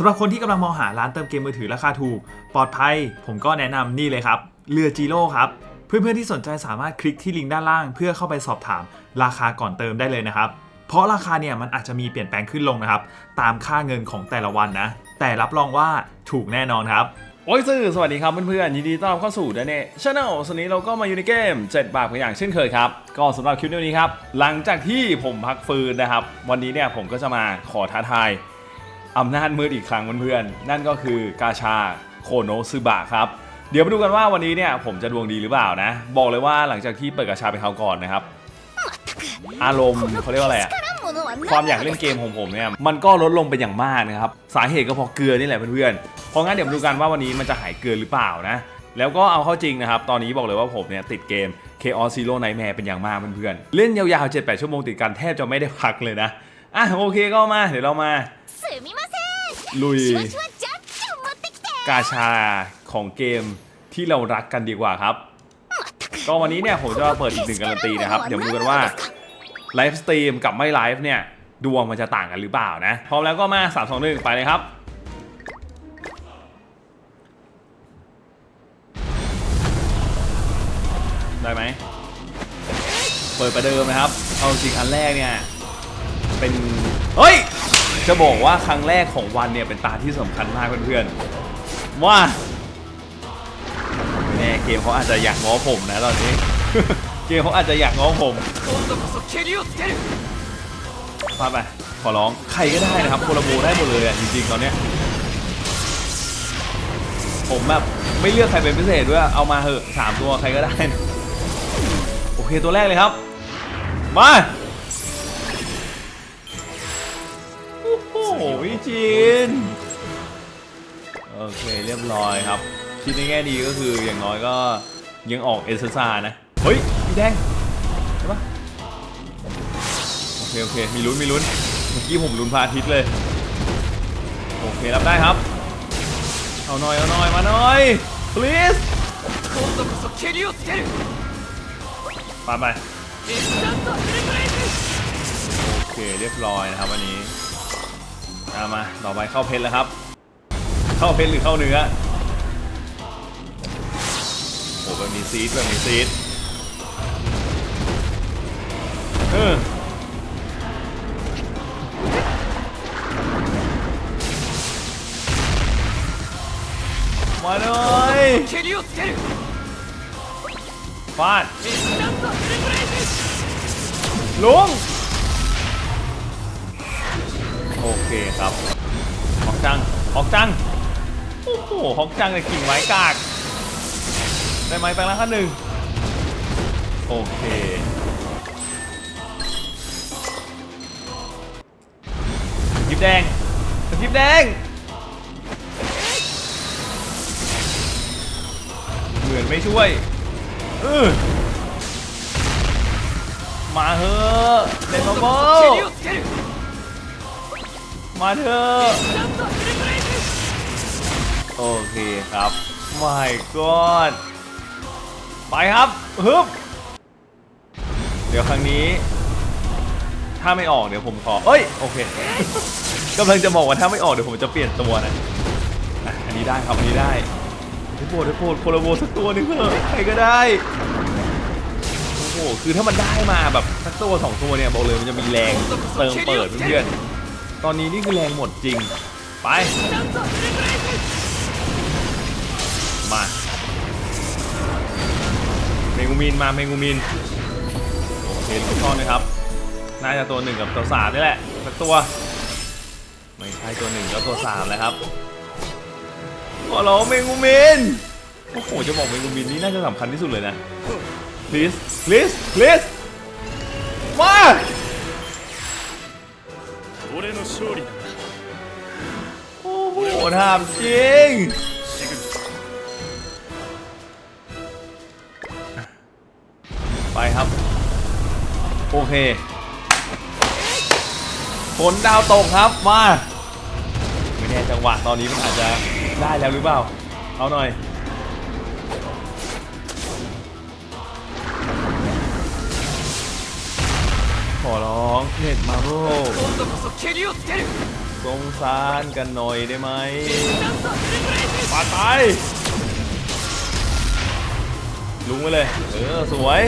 สำหรับคนที่กำลังมองหาร้านเติมเกมมือถือราคาถูก ปลอดภัย ผมก็แนะนำนี่เลยครับ เรือจีโร่ครับ เพื่อนๆที่สนใจสามารถคลิกที่ลิงก์ด้านล่าง เพื่อเข้าไปสอบถามราคาก่อนเติมได้เลยนะครับ เพราะราคาเนี่ยมันอาจจะมีเปลี่ยนแปลงขึ้นลงนะครับ ตามค่าเงินของแต่ละวันนะ แต่รับรองว่าถูกแน่นอนครับโอ้ยสื่อสวัสดีครับเพื่อนๆยินดีต้อนรับเข้าสู่ดนเน่ชาแนลสวนนี้เราก็มาอยู่ในเกม 7 บาทกันอย่างเช่นเคยครับ ก็สำหรับคลิปนี้ครับ หลังจากที่ผมพักฟื้นนะครับ วันนี้เนี่ยผมก็จะมาขอท้าทาย อำนาจมืดอีกครั้งเพื่อนๆ นั่นก็คือกาชาโคโนซึบะครับเดี๋ยวมาดูกันว่าวันนี้เนี่ยผมจะดวงดีหรือเปล่านะ บอกเลยว่าหลังจากที่เปิดกาชาไปคราวก่อนนะครับ อารมณ์เขาเรียกว่าอะไรอะความอยากเล่นเกมของผมเนี่ยมันก็ลดลงไปอย่างมากนะครับ สาเหตุก็เพราะเกลือนี่แหละเพื่อนๆเพราะงั้นเดี๋ยวมาดูกันว่าวันนี้มันจะหายเกลือหรือเปล่านะ แล้วก็เอาเข้าจริงนะครับ ตอนนี้บอกเลยว่าผมเนี่ยติดเกม Chaos Zero Nightmare เป็นอย่างมากเพื่อนๆเล่นยาวๆ 7-8 ชั่วโมงติดกันแทบจะไม่ได้พักเลยนะอะโอเคก็มาเดี๋ยวเรามา ลุย กาชาของเกมที่เรารักกันดีกว่าครับ ก็วันนี้เนี่ยผมจะมาเปิดอีกหนึ่งการันตีนะครับ เดี๋ยวดูกันว่าไลฟ์สตรีมกับไม่ไลฟ์เนี่ย ดวงมันจะต่างกันหรือเปล่านะ พร้อมแล้วก็มา 3 2 1 ไปเลยครับได้ไหม เปิดประเดิมนะครับ เอาสิ่งอันแรกเนี่ย เป็น เฮ้ย จะบอกว่าครั้งแรกของวันเนี่ยเป็นตาที่สำคัญมากเพื่อนๆว่าไม่แน่เกมเขาอาจจะอยากง้อผมนะตอนนี้ เกมเขาอาจจะอยากง้อผมพาไปขอร้องใครก็ได้นะครับโคลาโบได้หมดเลยอะจริงๆตอนเนี้ยผมแบบไม่เลือกใครเป็นพิเศษด้วยเอามาเหอะสามตัวใครก็ได้ โอเคตัวแรกเลยครับ มา หวิจินโอเคเรียบร้อยครับ คิดในแง่ดีก็คืออย่างน้อยก็ยังออกเอเซซ่านะ เฮ้ยพี่แดง ใช่ปะโอเค โอเค มีลุ้น มีลุ้น เมื่อกี้ผมลุ้นพาทิตย์เลย โอเครับได้ครับ เอาหน่อย เอาหน่อย มาหน่อย please ไปไปโอเคเรียบร้อยนะครับวันนี้ มามา ต่อไปเข้าเพชรแล้วครับ เข้าเพชรหรือเข้าเนื้อโอ้แบบมีซีดแบบมีซีดเออมาหน่อยฟาดลุง เคครับฮอกจังฮอกจัง โอ้โหฮอกจังในกิ่งไม้กาก ได้ไหมแปลงร่างขั้นหนึ่งโอเคยิบแดงยิบแดง เหมือนไม่ช่วยเออมาเถอะเล่นเบาๆ มาเถอะโอเคครับ my god ไปครับฮึบเดี๋ยวครั้งนี้ ถ้าไม่ออกเดี๋ยวผมขอเอ้ยโอเคกำลังจะบอกว่าถ้าไม่ออกเดี๋ยวผมจะเปลี่ยนตัวนะอะอันนี้ได้ครับอันนี้ได้ได้โปรดได้โปรดโคลาโบสักตัวหนึงเถอะใครก็ได้โอ้โหคือถ้ามันได้มาแบบสักตัวสองตัวเนี่ยบอกเลยมันจะมีแรงเติมเปิดเพื่อนๆ ตอนนี้นี่คือแรงหมดจริง ไป มาเมงูมินมาเมงูมินโอเคลูกท่อนนะครับ น่าจะตัวหนึ่งกับตัวสามนี่แหละสักตัว ไม่ใช่ตัวหนึ่งก็ตัวสามแล้วครับขอร้องเมงูมินโอ้โหจะบอกเมงูมินนี่น่าจะสำคัญที่สุดเลยนะ please please please มา 俺の勝利だ โอ้โหถามจริง ไปครับ โอเคฝนดาวตกครับมา ไม่แน่จังหวะตอนนี้มันอาจจะได้แล้วหรือเปล่า เอาหน่อย ขอร้องเน็ตมาโรสงสารกันหน่อยได้ไหมปาดไปลุงไปเลย เออ สวย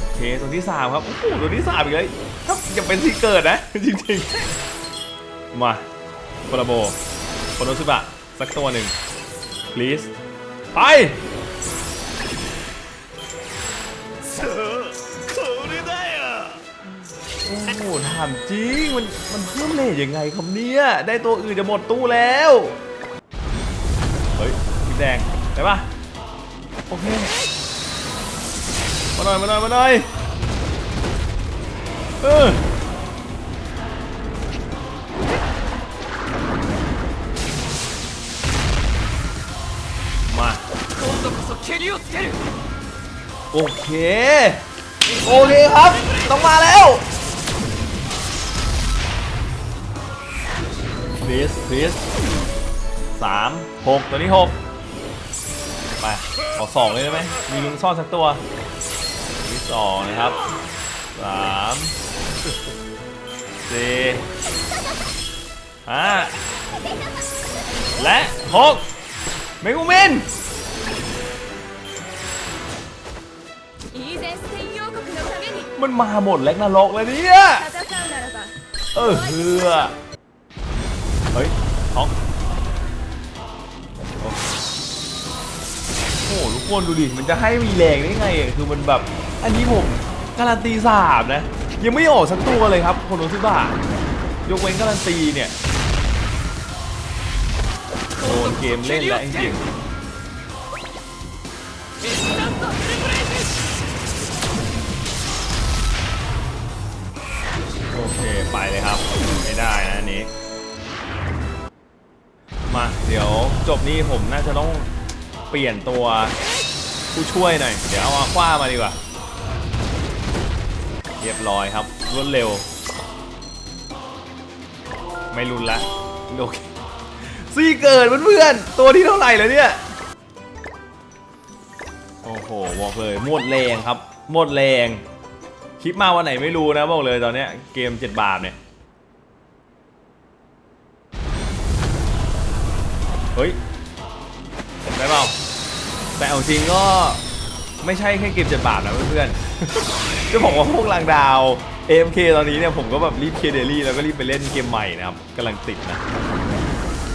โอเคตัวที่ 3 ครับ โอ้โหตัวที่ 3 อีกเลยถ้าจะเป็นที่เกิดนะ จริงๆ มาโคลาโบโคโนซุบะ สักตัวหนึ่ง please ไปามจริง มันมันเพิ่มเลทยังไงครับเนี่ย ได้ตัวอื่นจะหมดตู้แล้ว เฮ้ยพี่แดงได้ปะโอเค มาหน่อย มาหน่อย มาหน่อย เออมาโอเค โอเคครับ ต้องมาแล้ว ลีสพลีสสามหกตัวนี้หกไปขอสองเลยได้ไหมมีลุงซ่อนสักตัวที่สองนะครับสามสี่ห้าและหกเมกูมินมันมาหมดแล็กนรลกเลยเนี่ยเออเฮือ เฮ้ยท้องโอ้โหทุกคนดูดิ มันจะให้มีแรงได้ไงอะคือมันแบบ อันนี้ผมการันตีสามนะ ยังไม่ออกสักตัวเลยครับคนโนซิบะยกเว้นการันตีเนี่ยโดนเกมเล่นแล้วจริงโอเค ไปเลยครับ ไม่ได้นะอันนี้ มา เดี๋ยวจบนี้ผมน่าจะต้องเปลี่ยนตัวผู้ช่วยหน่อย เดี๋ยวเอาอาคว้ามาดีกว่า เรียบร้อยครับ รวดเร็ว ไม่รุนละโอเคซี่เกิดเพื่อนๆ ตัวที่เท่าไหร่แล้วเนี่ย โอ้โหบอกเลยหมดแรงครับ หมดแรง คลิปมาวันไหนไม่รู้นะบอกเลยตอนเนี้ยเกม7บาทเนี่ย เฮ้ยได้เปล่าแต่เอาจริงก็ไม่ใช่แค่เกมเจ็ดบาทนะเพื่อนๆ จะบอกว่าพวกลางดาว AFK ตอนนี้เนี่ยผมก็แบบรีบเคเดลี่แล้วก็รีบไปเล่นเกมใหม่นะครับกำลังติดนะ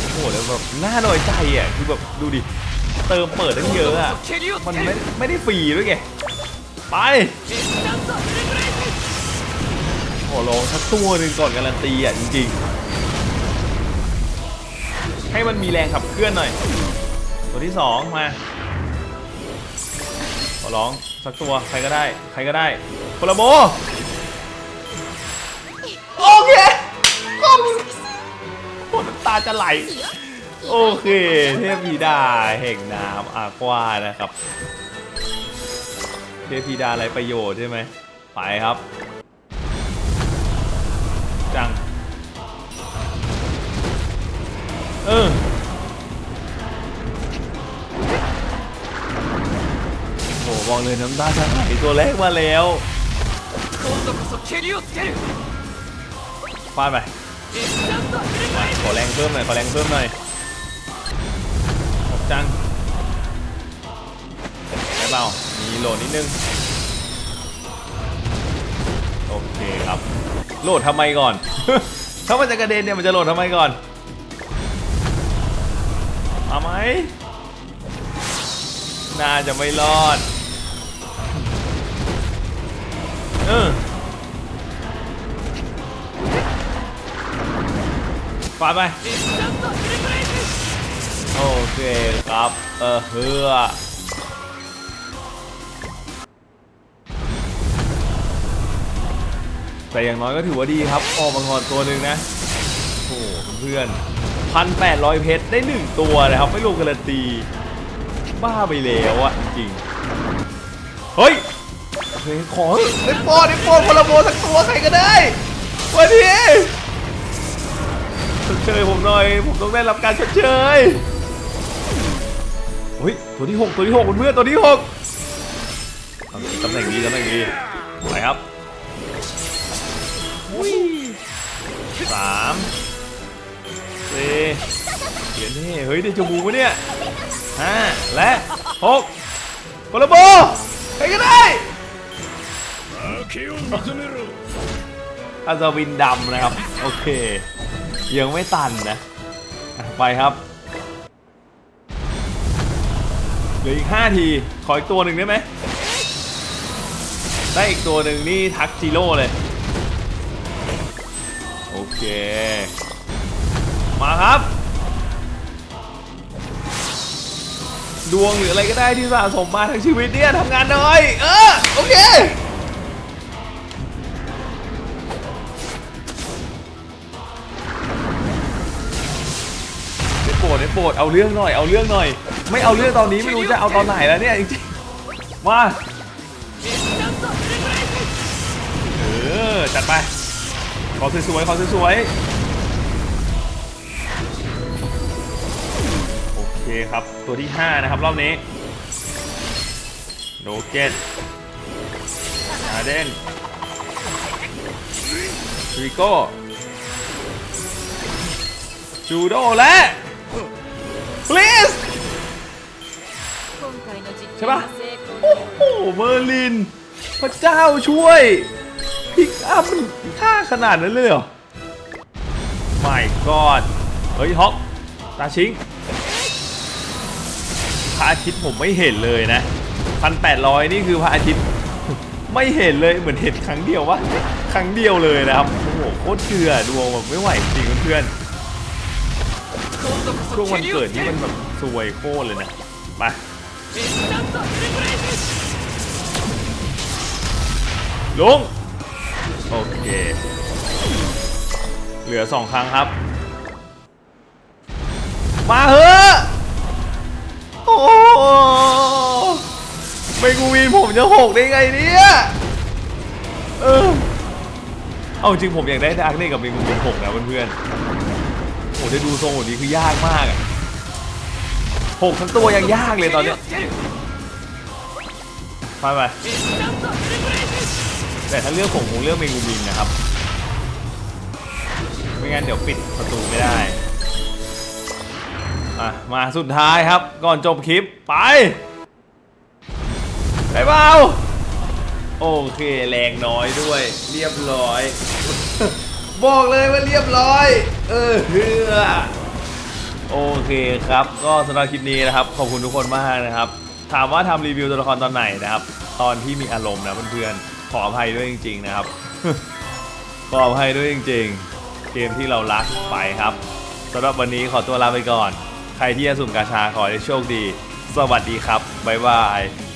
โอ้โหแล้วแบบน่าหน้อยใจอะคือแบบดูดิ เติมเปิดตั้งเยอะอะ มันไม่ไม่ได้ฟรีด้วยไง ไป ขอลองสักตัวหนึ่งก่อนการันตีอะจริงๆ ให้มันมีแรงขับเคลื่อนหน่อย ตัวที่สองมาขอร้องสักตัวใครก็ได้ ใครก็ได้โคลาโบโอเคขอบคุณโอ้น้ำตาจะไหลโอเค เทพีดาแห่งน้ำอากวานะครับ เทพพีดาไรประโยชน์ใช่ไหมไปครับ เออโอ้บอกเลยน้ำตาจะไหลตัวแรกมาแล้วฟาดไปขอแรงเพิ่มหน่อยขอแรงเพิ่มหน่อยขอบจังได้เปล่ามีโหลดนิดนึงโอเคครับ โหลดทำไมก่อน ถ้ามันจะกระเด็นเนี่ยมันจะโหลดทำไมก่อน มาไหมน่าจะไม่รอด เออฟาดไป โอเคครับ เออเฮือแต่อย่างน้อยก็ถือว่าดีครับออกมาก่อนตัวหนึ่งนะ โอ้โหเพื่อน พันแปดร้อยเพชรได้หนึ่งตัวนะครับ ไม่รวมการันตี บ้าไปแล้วอะจริงๆเฮ้ยโอเคขอได้โปรดได้โปรดพลโบสักตัวใครก็ได้วันนี้ชดเชยผมหน่อย ผมต้องได้รับการชดเชยเฮ้ยตัวที่ 6 ตัวที่6เพื่อนๆตัวที่6เอาตำแหน่งดีตำแหน่งดีไปครับอุ้ยสาม เดี๋ยวนี่เฮ้ยได้จูบูปะเนี่ยห้าและหกโคลโบไปกันได้อาซาวินดำนะครับ โอเค ยังไม่ตันนะ ไปครับเหลืออีก 5 ที ขออีกตัวหนึ่งได้ไหม ได้อีกตัวหนึ่งนี่ทักจิโร่เลย โอเค มาครับ ดวงหรืออะไรก็ได้ที่สะสมมาทั้งชีวิตเนี่ยทำงานหน่อย เออ โอเคโปรดโปรดเอาเรื่องหน่อย เอาเรื่องหน่อย ไม่เอาเรื่องตอนนี้ไม่รู้จะเอาตอนไหนแล้วเนี่ยจริงๆมาเออจัดไปขอสวยๆขอสวยๆ เคครับ ตัวที่ 5 นะครับ รอบนี้โดเกตอาเดนริโก้จูโดและพลีสใช่ปะโอ้โหเมอร์ลิน พระเจ้าช่วย พิกอัพมันท่าขนาดนั้นเลยเหรอไม่กอดเฮ้ยฮอกตาชิง ระอาทิตย์ผมไม่เห็นเลยนะพันแปดร้อยนี่คือพระอาทิตย์ไม่เห็นเลยเหมือนเห็นครั้งเดียววะครั้งเดียวเลยนะครับโอ้โหโคตรเชื่อดวงแบบไม่ไหวจริงเพื่อนช่วงวันเกิดนี่มันแบบสวยโคตรเลยนะมาลงโอเค เหลือสองครั้งครับ มาเถอะ โอ้ไม่กูวีนผมจะหกได้ไงเนี่ยเออเอาจริงผมอยากได้ดาร์กเน่กับเมกูวีนหกนะเพื่อนๆโอ้ได้ดูทรงแบบนี้คือยากมากอะหกทั้งตัวยังยากเลยตอนเนี้ยไปไปแต่ถ้าเลือกผมคงเลือกเมงูบินนะครับ ไม่งั้นเดี๋ยวปิดประตูไม่ได้ มามาสุดท้ายครับ ก่อนจบคลิปไป ไปเปล่าโอเคแรงน้อยด้วย เรียบร้อย บอกเลยว่าเรียบร้อย เออเฮือโอเคครับ ก็สำหรับคลิปนี้นะครับ ขอบคุณทุกคนมากนะครับ ถามว่าทำรีวิวตัวละครตอนไหนนะครับ ตอนที่มีอารมณ์นะเพื่อนๆ ขออภัยด้วยจริง ๆ นะครับ ขออภัยด้วยจริง ๆ เกมที่เรารักไปครับสำหรับวันนี้ขอตัวลาไปก่อน ใครที่จะสุ่มกาชาขอให้โชคดี สวัสดีครับ บ๊ายบาย